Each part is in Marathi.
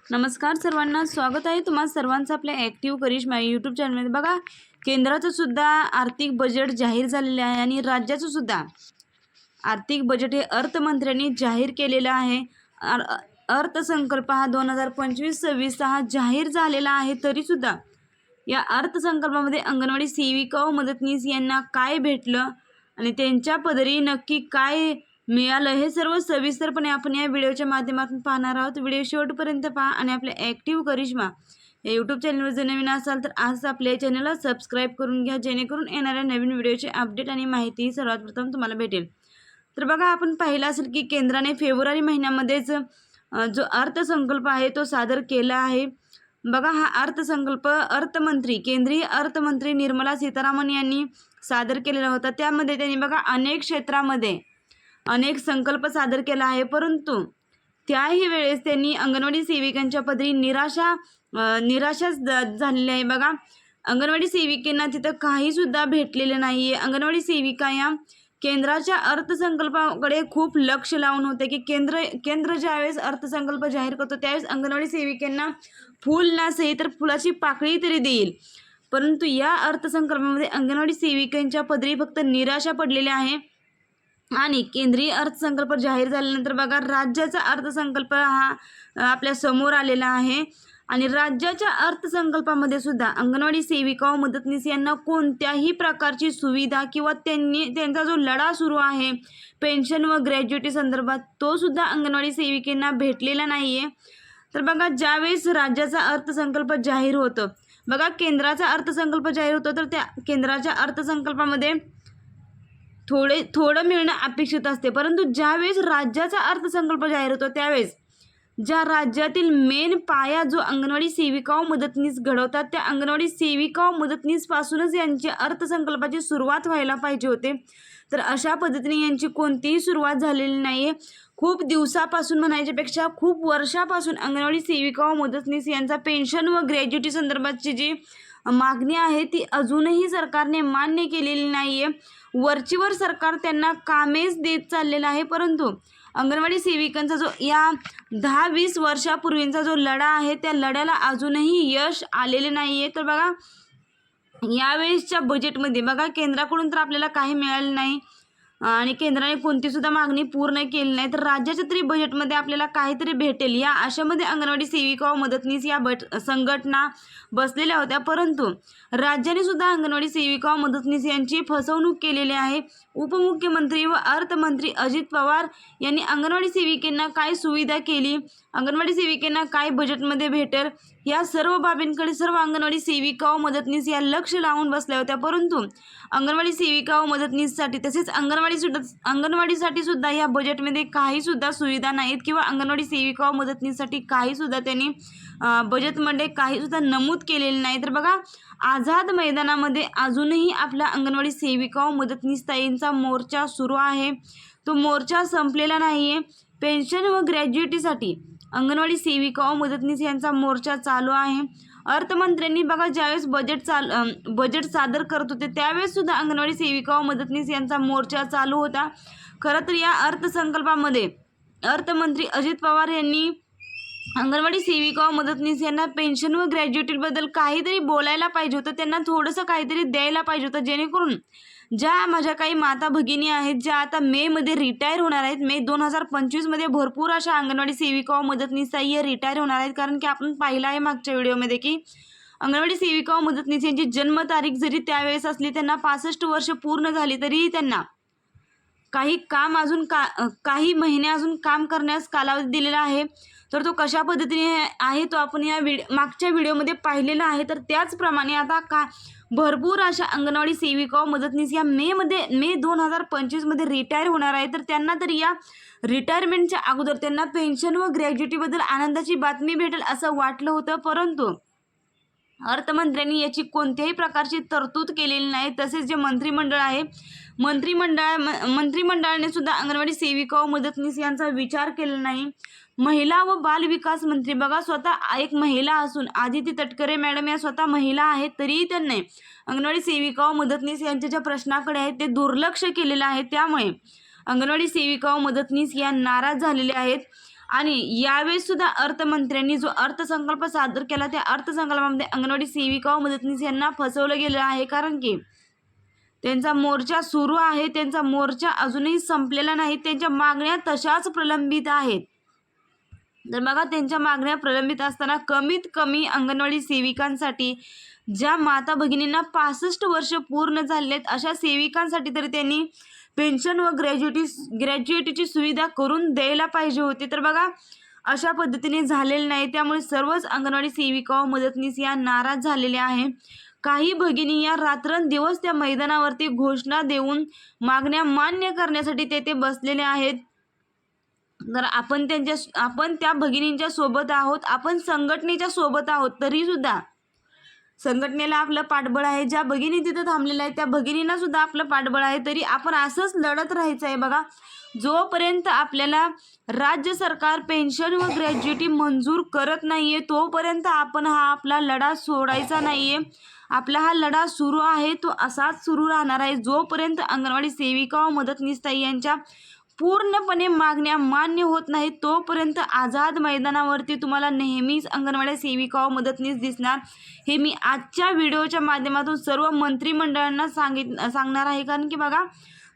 नमस्कार सर्वांना स्वागत आहे तुम्हा सर्वांचं आपल्या ॲक्टिव्ह करिश्मा यूट्यूब चॅनलमध्ये बघा केंद्राचं सुद्धा आर्थिक बजेट जाहीर झालेलं आहे आणि राज्याचं सुद्धा. आर्थिक बजेट हे अर्थमंत्र्यांनी जाहीर केलेलं आहे. अर्थसंकल्प हा दोन हजार पंचवीस सव्वीस हा जाहीर झालेला आहे तरीसुद्धा या अर्थसंकल्पामध्ये अंगणवाडी सेविका व मदतनीस यांना काय भेटलं आणि त्यांच्या पदरी नक्की काय मिळालं. हे सर्व सविस्तरपणे आपण या व्हिडिओच्या माध्यमातून पाहणार आहोत. व्हिडिओ शेवटपर्यंत पहा आणि आपल्या ॲक्टिव्ह करिश्मा या यूट्यूब चॅनलवर जर नवीन असाल तर आज आपल्या चॅनलला सबस्क्राईब करून घ्या जेणेकरून येणाऱ्या नवीन व्हिडिओचे अपडेट आणि माहिती सर्वात प्रथम तुम्हाला भेटेल. तर बघा आपण पाहिलं असेल की केंद्राने फेब्रुवारी महिन्यामध्येच जो अर्थसंकल्प आहे तो सादर केला आहे. बघा हा अर्थसंकल्प अर्थमंत्री केंद्रीय अर्थमंत्री निर्मला सीतारामन यांनी सादर केलेला होता. त्यामध्ये त्यांनी बघा अनेक क्षेत्रामध्ये अनेक संकल्प सादर केला आहे. परंतु त्याही वेळेस त्यांनी अंगणवाडी सेविकांच्या पदरी निराशा निराशाच झालेली आहे. बघा अंगणवाडी सेविकेंना तिथं काहीसुद्धा भेटलेलं नाही आहे अंगणवाडी सेविका या केंद्राच्या अर्थसंकल्पाकडे खूप लक्ष लावून होते की केंद्र केंद्र ज्यावेळेस अर्थसंकल्प जाहीर करतो त्यावेळेस अंगणवाडी सेविकांना फूल नसेल तर फुलाची पाकळी तरी देईल. परंतु या अर्थसंकल्पामध्ये अंगणवाडी सेविकांच्या पदरी फक्त निराशा पडलेल्या आहे. आणि केंद्रीय अर्थसंकल्प जाहीर झाल्यानंतर बघा राज्याचा अर्थसंकल्प हा आपल्यासमोर आलेला आहे. आणि राज्याच्या अर्थसंकल्पामध्ये सुद्धा अंगणवाडी सेविका व मदतनीस यांना कोणत्याही प्रकारची सुविधा किंवा त्यांनी त्यांचा जो लढा सुरू आहे पेन्शन व ग्रॅज्युएटी संदर्भात तो सुद्धा अंगणवाडी सेविकेंना भेटलेला नाही आहे तर बघा ज्यावेळेस राज्याचा अर्थसंकल्प जाहीर होतं बघा केंद्राचा अर्थसंकल्प जाहीर होतो तर त्या केंद्राच्या अर्थसंकल्पामध्ये थोडे थोडं मिळणं अपेक्षित असते. परंतु ज्यावेळेस राज्याचा अर्थसंकल्प जाहीर होतो त्यावेळेस ज्या राज्यातील मेन पाया जो अंगणवाडी सेविका व मदतनीस घडवतात त्या अंगणवाडी सेविका व मदतनीसपासूनच यांची अर्थसंकल्पाची सुरुवात व्हायला पाहिजे होते. तर अशा पद्धतीने यांची कोणतीही सुरुवात झालेली नाही आहे खूप दिवसापासून म्हणायच्यापेक्षा खूप वर्षापासून अंगणवाडी सेविका व मदतनीस यांचा पेन्शन व ग्रॅज्युटी संदर्भातची जी मागणी आहे ती अजूनही सरकारने मान्य केलेली नाही आहे वरचीवर सरकार त्यांना कामेच देत चाललेलं आहे. परंतु अंगणवाडी सेविकांचा जो या दहा वीस वर्षापूर्वींचा जो लढा आहे त्या लढ्याला अजूनही यश आलेले नाही आहे तर बघा यावेळेसच्या बजेटमध्ये बघा केंद्राकडून तर आपल्याला काही मिळालं नाही. आणि केंद्राने कोणती सुद्धा मागणी पूर्ण केली नाही तर राज्याच्या तरी बजेटमध्ये आपल्याला काहीतरी भेटेल. या आशामध्ये अंगणवाडी सेविका व मदतनीस या बट संघटना बसलेल्या होत्या. परंतु राज्याने सुद्धा अंगणवाडी सेविका व मदतनीस यांची फसवणूक केलेली आहे. उपमुख्यमंत्री व अर्थमंत्री अजित पवार यांनी अंगणवाडी सेविकेंना काय सुविधा केली? अंगणवाडी सेविकेंना काय बजेटमध्ये भेटेल? या सर्व बाबींकडे सर्व अंगणवाडी सेविका व मदतनीस या लक्ष लावून बसल्या होत्या. परंतु अंगणवाडी सेविका व मदतनीससाठी तसेच अंगणवाडी सुद्धा अंगणवाडीसाठी सुद्धा या बजेटमध्ये काहीसुद्धा सुविधा नाहीत किंवा अंगणवाडी सेविका व मदतनीससाठी काहीसुद्धा त्यांनी बजेटमध्ये काहीसुद्धा नमूद केलेले नाही. तर बघा आझाद मैदानामध्ये अजूनही आपल्या अंगणवाडी सेविका व मदतनीस ताईंचा मोर्चा सुरू आहे. तो मोर्चा संपलेला नाही आहे पेन्शन व ग्रॅज्युएटीसाठी अंगणवाडी सेविका व मदतनीस यांचा मोर्चा चालू आहे. अर्थमंत्र्यांनी बघा ज्यावेळेस बजेट चाल बजेट सादर करत होते त्यावेळेस सुद्धा अंगणवाडी सेविका व मदतनीस यांचा मोर्चा चालू होता. खरं तर या अर्थसंकल्पामध्ये अर्थमंत्री अजित पवार यांनी अंगणवाडी सेविका व मदतनीस यांना पेन्शन व ग्रॅज्युएटीबद्दल काहीतरी बोलायला पाहिजे होतं त्यांना थोडंसं काहीतरी द्यायला पाहिजे होतं जेणेकरून ज्या माझ्या काही माता भगिनी आहेत ज्या आता मेमध्ये रिटायर होणार आहेत मे दोन हजार पंचवीसमध्ये भरपूर अशा अंगणवाडी सेविका व मदतनीस या रिटायर होणार आहेत. कारण की आपण पाहिलं आहे मागच्या व्हिडिओमध्ये की अंगणवाडी सेविका व मदतनीस यांची जन्मतारीख जरी त्यावेळेस असली त्यांना पासष्ट वर्ष पूर्ण झाली तरीही त्यांना काही काम अजून का काही महिने अजून काम करण्यास कालावधी दिलेला आहे. तर तो कशा पद्धतीने आहे तो आपण या व्हिड मागच्या व्हिडिओमध्ये पाहिलेला आहे. तर त्याचप्रमाणे आता का भरपूर अशा अंगणवाडी सेविका व मदतनीस या मेमध्ये मे दोन हजार पंचवीसमध्ये रिटायर होणार आहे तर त्यांना तर या रिटायरमेंटच्या अगोदर त्यांना पेन्शन व ग्रॅज्युटीबद्दल आनंदाची बातमी भेटेल असं वाटलं होतं. परंतु अर्थमंत्र्यांनी याची कोणत्याही प्रकारची तरतूद केलेली नाही. तसेच जे मंत्रिमंडळ आहे मंत्रिमंडळ म- मंत्रिमंडळाने सुद्धा अंगणवाडी सेविका व मदतनीस यांचा विचार केला नाही. महिला व बाल विकास मंत्री बघा स्वतः एक महिला असून आदिती तटकरे मॅडम या स्वतः महिला आहेत तरीही त्यांनी अंगणवाडी सेविका व मदतनीस यांच्या ज्या प्रश्नाकडे आहेत ते दुर्लक्ष केलेलं आहे. त्यामुळे अंगणवाडी सेविका व मदतनीस या नाराज झालेल्या आहेत. आणि यावेळेस सुद्धा अर्थमंत्र्यांनी जो अर्थसंकल्प सादर केला त्या अर्थसंकल्पामध्ये अंगणवाडी सेविका व मदतनीस यांना फसवलं गेलं आहे. कारण की त्यांचा मोर्चा सुरू आहे. त्यांचा मोर्चा अजूनही संपलेला नाही. त्यांच्या मागण्या तशाच प्रलंबित आहेत. तर बघा त्यांच्या मागण्या प्रलंबित असताना कमीत कमी अंगणवाडी सेविकांसाठी ज्या माता भगिनींना पासष्ट वर्ष पूर्ण झालेत अशा सेविकांसाठी तरी त्यांनी पेन्शन व ग्रॅज्युएटी ग्रॅज्युएटीची सुविधा करून द्यायला पाहिजे होती. तर बघा अशा पद्धतीने झालेलं नाही. त्यामुळे सर्वच अंगणवाडी सेविका व मदतनीस या नाराज झालेल्या आहे काही भगिनी या रात्रंदिवस त्या मैदानावरती घोषणा देऊन मागण्या मान्य करण्यासाठी तेथे बसलेल्या आहेत. तर आपण त्यांच्या आपण त्या भगिनींच्या सोबत आहोत आपण संघटनेच्या सोबत आहोत तरीसुद्धा संघटनेला आपलं पाठबळ आहे ज्या भगिनी तिथं थांबलेल्या आहेत त्या भगिनींना सुद्धा आपलं पाठबळ आहे तरी आपण असंच लढत राहायचं आहे बघा. जोपर्यंत आपल्याला राज्य सरकार पेन्शन व ग्रॅज्युटी मंजूर करत नाही आहे तोपर्यंत आपण हा आपला लढा सोडायचा नाही आहे आपला हा लढा सुरू आहे तो असाच सुरू राहणार आहे. जोपर्यंत अंगणवाडी सेविका व मदतनीसताई यांच्या पूर्णपणे मागण्या मान्य होत नाहीत. तोपर्यंत आझाद मैदानावरती तुम्हाला नेहमीच अंगणवाडी सेविका व मदतनीस दिसणार. हे मी आजच्या व्हिडिओच्या माध्यमातून सर्व मंत्रिमंडळांना सांगित सांगणार आहे. कारण की बघा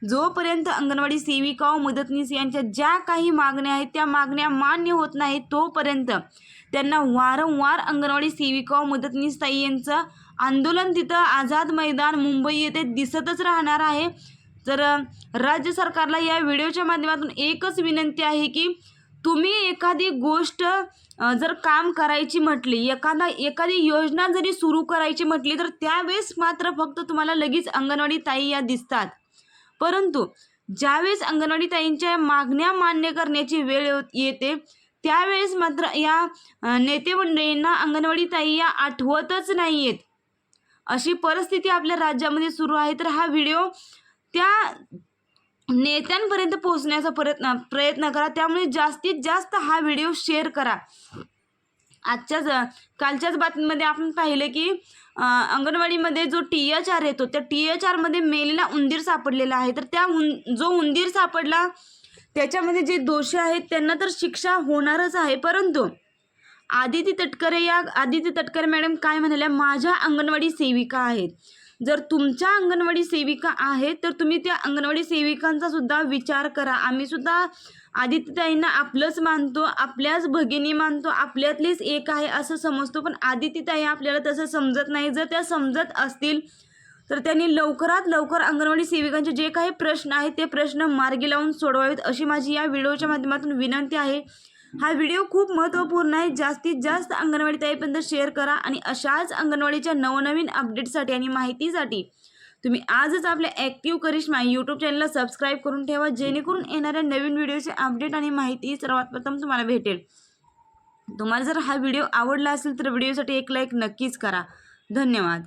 जोपर्यंत अंगणवाडी सेविका व मदतनीस यांच्या ज्या काही मागण्या आहेत त्या मागण्या मान्य होत नाहीत तोपर्यंत त्यांना वारंवार अंगणवाडी सेविका व मदतनीस ताई यांचं आंदोलन तिथं आझाद मैदान मुंबई येथे दिसतच राहणार आहे. तर राज्य सरकारला या व्हिडिओच्या माध्यमातून एकच विनंती आहे की तुम्ही एखादी गोष्ट जर काम करायची म्हटली एखादा एखादी योजना जरी सुरू करायची म्हटली तर त्यावेळेस मात्र फक्त तुम्हाला लगेच अंगणवाडी ताई या दिसतात. परंतु ज्यावेळेस अंगणवाडी ताईंच्या मागण्या मान्य करण्याची वेळ येते त्यावेळेस मात्र या नेतेमंडळींना नेते मंडळींना अंगणवाडी ताई या आठवतच नाही आहेत अशी परिस्थिती आपल्या राज्यामध्ये सुरू आहे. तर हा व्हिडिओ त्या नेत्यांपर्यंत पोहोचण्याचा प्रयत्न प्रयत्न करा. त्यामुळे जास्तीत जास्त हा व्हिडिओ शेअर करा. आजच्याच कालच्याच बातमीमध्ये आपण पाहिलं की अंगणवाडीमध्ये जो टी एच आर येतो त्या टी एच आरमध्ये मेलेला उंदीर सापडलेला आहे. तर त्या उं जो उंदीर सापडला त्याच्यामध्ये जे दोषी आहेत त्यांना तर शिक्षा होणारच आहे. परंतु आदिती तटकरे या आदिती तटकरे मॅडम काय म्हणाल्या माझ्या अंगणवाडी सेविका आहेत. जर तुमच्या अंगणवाडी सेविका आहेत तर तुम्ही त्या अंगणवाडी सेविकांचा सुद्धा विचार करा. आम्ही सुद्धा आदित्यताईंना आपलंच मानतो आपल्याच भगिनी मानतो आपल्यातलीच एक आहे असं समजतो पण आदित्यताई आपल्याला तसं समजत नाही. जर त्या समजत असतील तर त्यांनी लवकरात लवकर अंगणवाडी सेविकांचे जे काही प्रश्न आहेत ते प्रश्न मार्गी लावून सोडवावेत अशी माझी या व्हिडिओच्या माध्यमातून विनंती आहे. हा व्हिडिओ खूप महत्त्वपूर्ण आहे. जास्तीत जास्त अंगणवाडी ताईपर्यंत शेअर करा आणि अशाच अंगणवाडीच्या नवनवीन अपडेटसाठी आणि माहितीसाठी तुम्ही आजच आपल्या ॲक्टिव्ह करिश्मा यूट्यूब चॅनलला सबस्क्राईब करून ठेवा. जेणेकरून येणाऱ्या नवीन व्हिडिओचे अपडेट आणि माहिती सर्वात प्रथम तुम्हाला भेटेल. तुम्हाला जर हा व्हिडिओ आवडला असेल तर व्हिडिओसाठी एक लाईक नक्कीच करा. धन्यवाद.